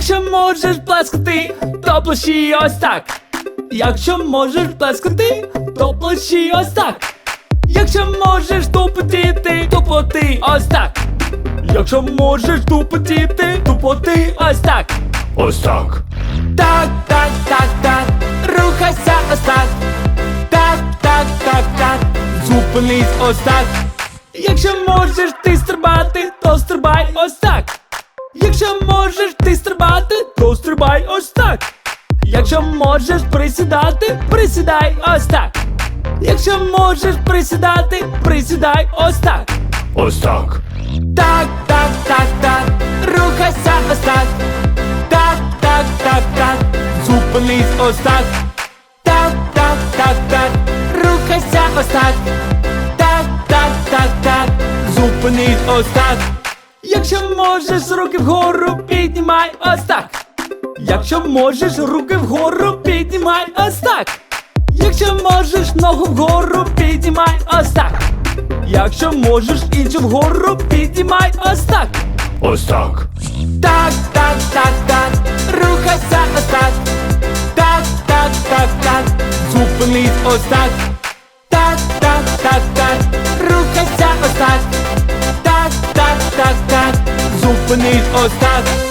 Якщо можеш плескати, то плещи ось так. Якщо можеш плескати, то плещи ось так. Якщо можеш тупотіти, тупоти ось так. Якщо можеш тупотіти, тупоти ось так. Ось так. Так, так, так, так, рухайся ось так. Так, так, так, так, зупинись ось так. Якщо можеш ти можеш ти стрибати, то стрибай ось так. Якщо можеш присідати, присідай ось так. Якщо можеш присідати, присідай ось так. Ось так. Так, так, так, так, рухайся ось так. Так, так, так, так, зупинись ось так. Так, так, так, так, рухайся ось так. Так, так, так, так, зупинись ось так. Якщо можеш руки вгору, піднімай ось так. Якщо можеш руки вгору, піднімай ось так. Якщо можеш ногу вгору, піднімай ось так. Якщо можеш іншу вгору, піднімай ось так. Ось так. Так, так, так, так, рухайся ось так. Так, так, так, так, зупинись ось так. Так, так, так, так, рухайся ось так.